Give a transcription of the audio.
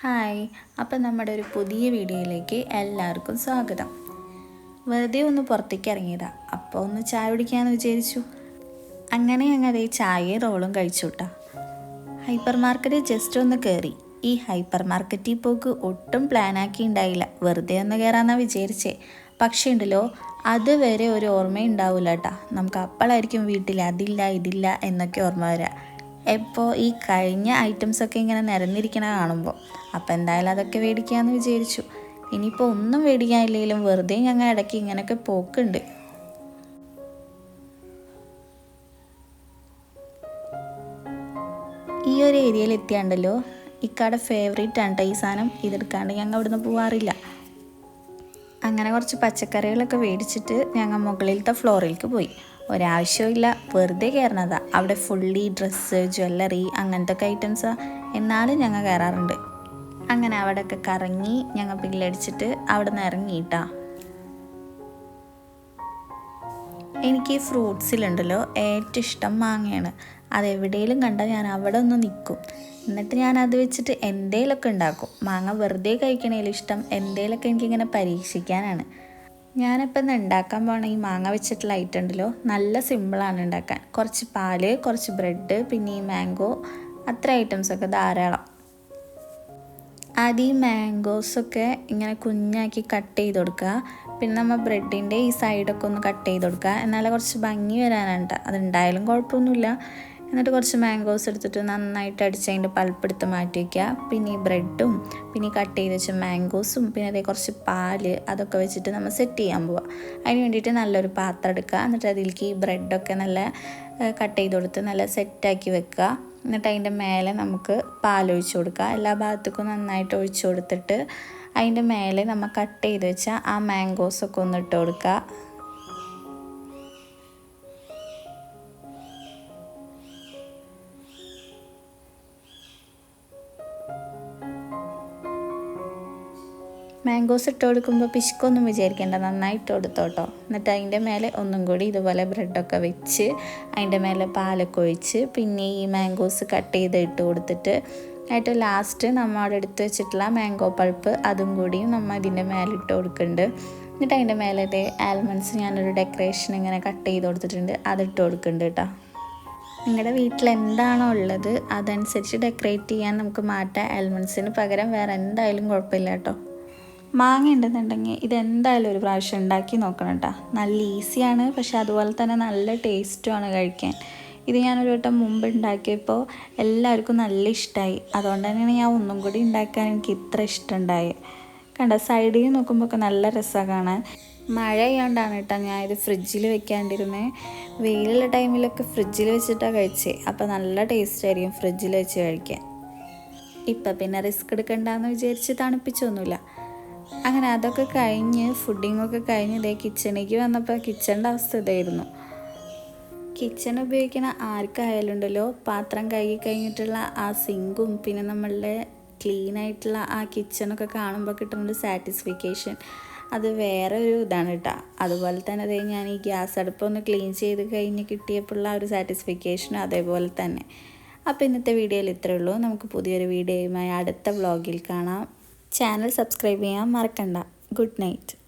Hi അപ്പം നമ്മുടെ ഒരു പുതിയ വീഡിയോയിലേക്ക് എല്ലാവർക്കും സ്വാഗതം. വെറുതെ ഒന്ന് പുറത്തേക്ക് ഇറങ്ങിയതാ അപ്പോൾ ഒന്ന് ചായ കുടിക്കാമെന്ന് വിചാരിച്ചു. അങ്ങനെ ഞങ്ങൾ ഈ ചായയും റോളും കഴിച്ചു കേട്ടോ ഹൈപ്പർ മാർക്കറ്റ് ജസ്റ്റ് ഒന്ന് കയറി. ഈ ഹൈപ്പർ മാർക്കറ്റിൽ പോക്ക് ഒട്ടും പ്ലാനാക്കി ഉണ്ടായില്ല വെറുതെ ഒന്ന് കയറാമെന്നാണ് വിചാരിച്ചേ. പക്ഷേ ഉണ്ടല്ലോ അതുവരെ ഒരു ഓർമ്മയുണ്ടാവില്ല കേട്ടാ നമുക്ക് അപ്പോഴായിരിക്കും വീട്ടിൽ അതില്ല ഇതില്ല എന്നൊക്കെ ഓർമ്മ വരിക എപ്പോൾ ഈ കഴിഞ്ഞ ഐറ്റംസൊക്കെ ഇങ്ങനെ നിരന്നിരിക്കണ കാണുമ്പോൾ അപ്പോൾ എന്തായാലും അതൊക്കെ മേടിക്കാമെന്ന് വിചാരിച്ചു. ഇനിയിപ്പോൾ ഒന്നും മേടിക്കാനില്ലെങ്കിലും വെറുതെ ഞങ്ങൾ ഇടയ്ക്ക് ഇങ്ങനെയൊക്കെ പോക്കുണ്ട്. ഈ ഒരു ഏരിയയിൽ എത്തിയാണ്ടല്ലോ ഇക്കാടെ ഫേവറേറ്റ് ആണ് ഈ സാധനം ഇതെടുക്കാണ്ട് ഞങ്ങൾ അവിടുന്ന് പോവാറില്ല. അങ്ങനെ കുറച്ച് പച്ചക്കറികളൊക്കെ മേടിച്ചിട്ട് ഞങ്ങൾ മുകളിലത്തെ ഫ്ലോറിലേക്ക് പോയി. ഒരാവശ്യമില്ല വെറുതെ കയറണതാ. അവിടെ ഫുള്ളി ഡ്രസ്സ് ജ്വല്ലറി അങ്ങനത്തെ ഒക്കെ ഐറ്റംസാ എന്നാലും ഞങ്ങൾ കയറാറുണ്ട്. അങ്ങനെ അവിടെയൊക്കെ കറങ്ങി ഞങ്ങൾ ബില്ലടിച്ചിട്ട് അവിടെ നിന്ന് ഇറങ്ങിയിട്ടാ. എനിക്ക് ഫ്രൂട്ട്സിലുണ്ടല്ലോ ഏറ്റവും ഇഷ്ടം മാങ്ങയാണ്. അത് എവിടെയെങ്കിലും കണ്ടാൽ ഞാൻ അവിടെ ഒന്ന് നിൽക്കും എന്നിട്ട് ഞാൻ അത് വെച്ചിട്ട് എന്തേലൊക്കെ ഉണ്ടാക്കും. മാങ്ങ വെറുതെ കഴിക്കണേലും ഇഷ്ടം. എന്തേലൊക്കെ എനിക്കിങ്ങനെ പരീക്ഷിക്കാനാണ്. ഞാനിപ്പോൾ ഇന്ന് ഉണ്ടാക്കാൻ പോണ ഈ മാങ്ങ വെച്ചിട്ടുള്ള ഐറ്റം ഉണ്ടല്ലോ. നല്ല സിമ്പിളാണ് ഉണ്ടാക്കാൻ. കുറച്ച് പാൽ കുറച്ച് ബ്രെഡ് പിന്നെ ഈ മാംഗോ അത്ര ഐറ്റംസൊക്കെ ധാരാളം. ആദ്യം ഈ മാംഗോസൊക്കെ ഇങ്ങനെ കുഞ്ഞാക്കി കട്ട് ചെയ്ത് കൊടുക്കുക. പിന്നെ നമ്മൾ ബ്രെഡിന്റെ ഈ സൈഡൊക്കെ ഒന്ന് കട്ട് ചെയ്ത് കൊടുക്കുക. എന്നാലേ കുറച്ച് ഭംഗി വരാനാണ് അതുണ്ടായാലും കുഴപ്പമൊന്നുമില്ല. എന്നിട്ട് കുറച്ച് മാംഗോസ് എടുത്തിട്ട് നന്നായിട്ട് അടിച്ച് അതിന്റെ പൾപ്പെടുത്ത് മാറ്റി വയ്ക്കുക. പിന്നെ ഈ ബ്രെഡും പിന്നെ ഈ കട്ട് ചെയ്ത് വെച്ച മാംഗോസും പിന്നെ അതേ കുറച്ച് പാൽ അതൊക്കെ വെച്ചിട്ട് നമ്മൾ സെറ്റ് ചെയ്യാൻ പോവുക അതിന് വേണ്ടിയിട്ട് നല്ലൊരു പാത്രം എടുക്കുക. എന്നിട്ട് അതിലേക്ക് ഈ ബ്രെഡൊക്കെ നല്ല കട്ട് ചെയ്ത് കൊടുത്ത് നല്ല സെറ്റാക്കി വെക്കുക. എന്നിട്ട് അതിന്റെ മേലെ നമുക്ക് പാലൊഴിച്ച് കൊടുക്കുക. എല്ലാ ഭാഗത്തേക്കും നന്നായിട്ട് ഒഴിച്ചു കൊടുത്തിട്ട് അതിന്റെ മേലെ നമ്മൾ കട്ട് ചെയ്ത് വെച്ച ആ മാംഗോസൊക്കെ ഒന്ന് ഇട്ട് കൊടുക്കുക. മാംഗോസ് ഇട്ട് കൊടുക്കുമ്പോൾ പിശുക്കൊന്നും വിചാരിക്കേണ്ട. നന്നായി ഇട്ട് കൊടുത്തോട്ടോ. എന്നിട്ട് അതിന്റെ മേലെ ഒന്നും കൂടി ഇതുപോലെ ബ്രെഡൊക്കെ വെച്ച് അതിന്റെ മേലെ പാലൊക്കെ ഒഴിച്ച് പിന്നെ ഈ മാംഗോസ് കട്ട് ചെയ്ത് ഇട്ട് കൊടുത്തിട്ട് ആയിട്ട് ലാസ്റ്റ് നമ്മൾ അവിടെ എടുത്ത് വെച്ചിട്ടുള്ള മാംഗോ പൾപ്പ് അതും കൂടിയും നമ്മൾ ഇതിന്റെ മേലെ ഇട്ട് കൊടുക്കുന്നുണ്ട്. എന്നിട്ട് അതിന്റെ മേലെ ആൽമണ്ട്സ് ഞാനൊരു ഡെക്കറേഷൻ ഇങ്ങനെ കട്ട് ചെയ്ത് കൊടുത്തിട്ടുണ്ട്. അതിട്ട് കൊടുക്കുന്നുണ്ട് കേട്ടോ. നിങ്ങളുടെ വീട്ടിൽ എന്താണോ ഉള്ളത് അതനുസരിച്ച് ഡെക്കറേറ്റ് ചെയ്യാൻ നമുക്ക് മാറ്റാം. ആൽമണ്ട്സിന് പകരം വേറെ എന്തായാലും കുഴപ്പമില്ല കേട്ടോ. മാങ്ങ ഉണ്ടെന്നുണ്ടെങ്കിൽ ഇതെന്തായാലും ഒരു പ്രാവശ്യം ഉണ്ടാക്കി നോക്കണം കേട്ടോ. നല്ല ഈസിയാണ് പക്ഷെ അതുപോലെ തന്നെ നല്ല ടേസ്റ്റുമാണ് കഴിക്കാൻ. ഇത് ഞാനൊരു വട്ടം മുമ്പ് ഉണ്ടാക്കിയപ്പോൾ എല്ലാവർക്കും നല്ല ഇഷ്ടമായി. അതുകൊണ്ട് തന്നെയാണ് ഞാൻ ഒന്നും കൂടി ഉണ്ടാക്കാൻ എനിക്ക് ഇത്ര ഇഷ്ടമുണ്ടായി കണ്ട സൈഡിൽ നോക്കുമ്പോൾ നല്ല രസമാണ് കാണാൻ. മഴ ചെയ്യാണ്ടാണ് കേട്ടോ ഞാൻ ഇത് ഫ്രിഡ്ജിൽ വെക്കാണ്ടിരുന്നത് വെയിലുള്ള ടൈമിലൊക്കെ ഫ്രിഡ്ജിൽ വെച്ചിട്ടാണ് കഴിച്ചേ. അപ്പോൾ നല്ല ടേസ്റ്റ് ആയിരിക്കും ഫ്രിഡ്ജിൽ വെച്ച് കഴിക്കാൻ. ഇപ്പം പിന്നെ റിസ്ക് എടുക്കണ്ടെന്ന് വിചാരിച്ച് തണുപ്പിച്ചൊന്നുമില്ല. അങ്ങനെ അതൊക്കെ കഴിഞ്ഞ് ഫുഡിങ്ങൊക്കെ കഴിഞ്ഞ് ഇതേ കിച്ചണിലേക്ക് വന്നപ്പോൾ കിച്ചണിന്റെ അവസ്ഥ ഇതായിരുന്നു. കിച്ചൺ ഉപയോഗിക്കുന്ന ആർക്കായാലും ഉണ്ടല്ലോ പാത്രം കഴുകി കഴിഞ്ഞിട്ടുള്ള ആ സിങ്കും പിന്നെ നമ്മളുടെ ക്ലീൻ ആയിട്ടുള്ള ആ കിച്ചണൊക്കെ കാണുമ്പോൾ കിട്ടുന്നൊരു സാറ്റിസ്ഫിക്കേഷൻ അത് വേറെ ഒരു ഇതാണ് കേട്ടോ. അതുപോലെ തന്നെ അതേ ഞാൻ ഈ ഗ്യാസ് അടുപ്പൊന്ന് ക്ലീൻ ചെയ്ത് കഴിഞ്ഞ് കിട്ടിയപ്പോഴുള്ള ആ ഒരു സാറ്റിസ്ഫിക്കേഷനും അതേപോലെ തന്നെ. അപ്പോൾ ഇന്നത്തെ വീഡിയോയിൽ ഇത്രയേ ഉള്ളൂ. നമുക്ക് പുതിയൊരു വീഡിയോയുമായി അടുത്ത വ്ളോഗിൽ കാണാം. ചാനൽ സബ്സ്ക്രൈബ് ചെയ്യാൻ മറക്കണ്ട. Good night.